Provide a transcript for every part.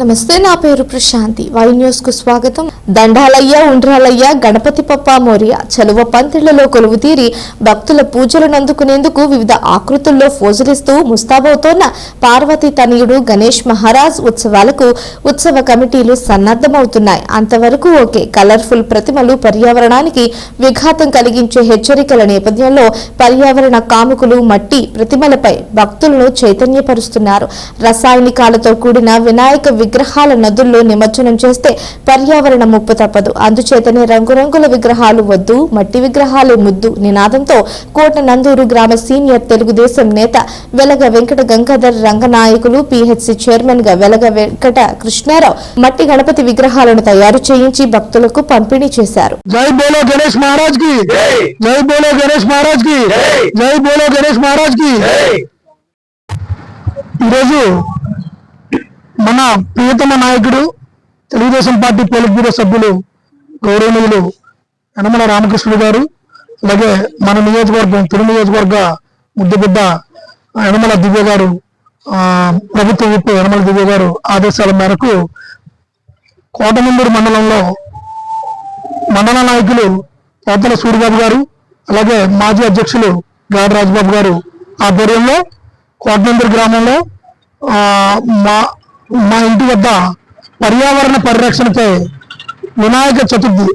నమస్తే నా పేరు ప్రశాంతి. వై న్యూస్కు స్వాగతం. దండాలయ్య ఉండ్రాలయ్య గణపతి పప్ప మోరియా చలువ పంతిళ్ళలో కొలువు తీరి భక్తుల పూజలను అందుకునేందుకు వివిధ ఆకృతుల్లో ఫోజులిస్తూ ముస్తాబవుతోన్న పార్వతి తనయుడు గణేష్ మహారాజ్ ఉత్సవాలకు ఉత్సవ కమిటీలు సన్నద్ధమవుతున్నాయి. అంతవరకు ఓకే కలర్ఫుల్ ప్రతిమలు పర్యావరణానికి విఘాతం కలిగించే హెచ్చరికల నేపథ్యంలో పర్యావరణ కాముకులు మట్టి ప్రతిమలపై భక్తులను చైతన్యపరుస్తున్నారు. రసాయనికాలతో కూడిన వినాయక విగ్రహాల నదుల్లో నిమజ్జనం చేస్తే పర్యావరణ ముప్పు తప్పదు. అందుచేతనే రంగురంగుల విగ్రహాలు వద్దు మట్టి విగ్రహాలే ముద్దు. నినాదంతో కోట నందూరు గ్రామ సీనియర్ తెలుగుదేశం నేత వెలగ వెంకట గంగాధర్ రంగనాయకులు పిహెచ్సి చైర్మన్గా వెలగ వెంకట కృష్ణారావు మట్టి గణపతి విగ్రహాలను తయారు చేయించి భక్తులకు పంపిణీ చేశారు. జై బోలో గణేష్ మహారాజ్కి జై. బోలో గణేష్ మహారాజ్కి. జై బోలో గణేష్ మహారాజ్కి ఈరోజు మన ప్రియతమ నాయకుడు తెలుగుదేశం పార్టీ పోలిట్ బ్యూరో సభ్యులు గౌరవనీయులు యనమల రామకృష్ణుడు గారు అలాగే మన నియోజకవర్గం తిరు నియోజకవర్గ ముద్దుబిడ్డ యనమల దివ్య గారు ప్రభుత్వ విప్ యనమల దివ్య గారు ఆదేశాల మేరకు కోటమందూరు మండలంలో మండల నాయకులు పోతల సూరిబాబు గారు అలాగే మాజీ అధ్యక్షులు గాడి రాజబాబు గారు ఆధ్వర్యంలో కోటమందూరు గ్రామంలో మా మా ఇంటి వద్ద పర్యావరణ పరిరక్షణపై వినాయక చతుర్థి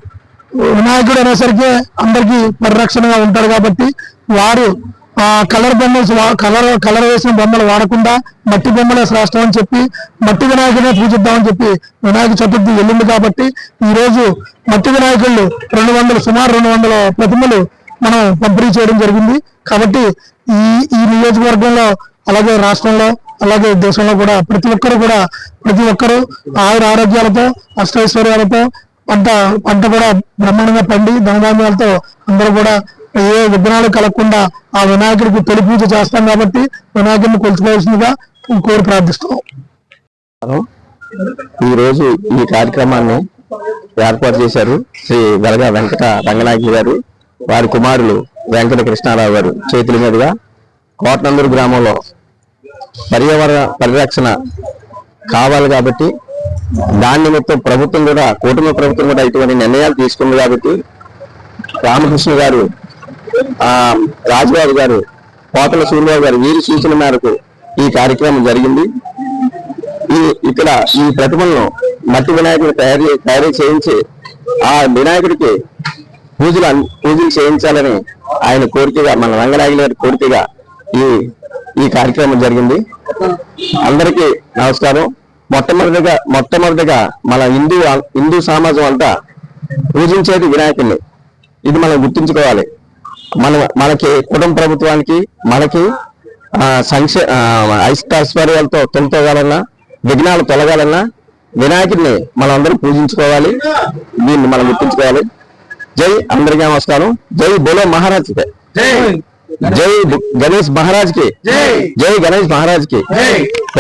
వినాయకుడు అనేసరికి అందరికీ పరిరక్షణగా ఉంటారు కాబట్టి వారు ఆ కలర్ బొమ్మలు కలర్ కలర్ వేసిన బొమ్మలు వాడకుండా మట్టి బొమ్మలే శ్రేష్టం అని చెప్పి మట్టి వినాయకుడినే పూజిద్దామని చెప్పి వినాయక చతుర్థి వెళ్ళింది కాబట్టి ఈరోజు మట్టి వినాయకుళ్ళు రెండు వందలు సుమారు రెండు వందల ప్రతిమలు మనం పంపిణీ చేయడం జరిగింది. కాబట్టి ఈ ఈ నియోజకవర్గంలో అలాగే రాష్ట్రంలో అలాగే దేశంలో కూడా ప్రతి ఒక్కరు కూడా ప్రతి ఒక్కరు ఆయుర ఆరోగ్యాలతో అష్టైశ్వర్యాలతో పంట పంట కూడా బ్రహ్మాండంగా పండి ధనధాన్యాలతో అందరూ కూడా ఏ విఘ్నాలు కలగకుండా ఆ వినాయకుడికి తొలి పూజ చేస్తాం కాబట్టి వినాయకుడిని కొలుచుకోవాల్సిందిగా కోరి ప్రార్థిస్తున్నాం. ఈ రోజు ఈ కార్యక్రమాన్ని ఏర్పాటు చేశారు శ్రీ వెలగ వెంకట రంగనాయకి గారు వారి కుమారులు వెంకట కృష్ణారావు గారు చేతుల మీదుగా కోటనందూరు గ్రామంలో పర్యావరణ పరిరక్షణ కావాలి కాబట్టి దాని నిమిత్తం ప్రభుత్వం కూడా కూటమి ప్రభుత్వం కూడా ఇటువంటి నిర్ణయాలు తీసుకుంది కాబట్టి రామకృష్ణ గారు ఆ రాజుబాబు గారు పోతల సూర్యబాబు గారు వీరి సూచన మేరకు ఈ కార్యక్రమం జరిగింది. ఈ ఇక్కడ ఈ ప్రతిమలను మట్టి వినాయకుడు తయారు తయారు చేయించి ఆ వినాయకుడికి పూజలు పూజలు చేయించాలని ఆయన కోరికగా మన రంగనాయకుల గారి కోరికగా ఈ ఈ కార్యక్రమం జరిగింది. అందరికీ నమస్కారం. మొట్టమొదటిగా మొట్టమొదటిగా మన హిందూ హిందూ సమాజం అంతా పూజించేది వినాయకుడిని ఇది మనం గుర్తుంచుకోవాలి. మన మనకి కుటుంబ ప్రభుత్వానికి మనకి సంక్షే ఐశ్వర్యాలతో ఐష్టాశ్వర్యాలతో తొలతోగాలన్నా విఘ్నాలు తొలగాలన్నా వినాయకుడిని మనం అందరం పూజించుకోవాలి. దీన్ని మనం గుర్తుంచుకోవాలి. జై అందరికీ నమస్కారం. జై బోలో మహారాజ్ జై జై గణేష్ మహారాజ్కి జై గణేష్ మహారాజ్కి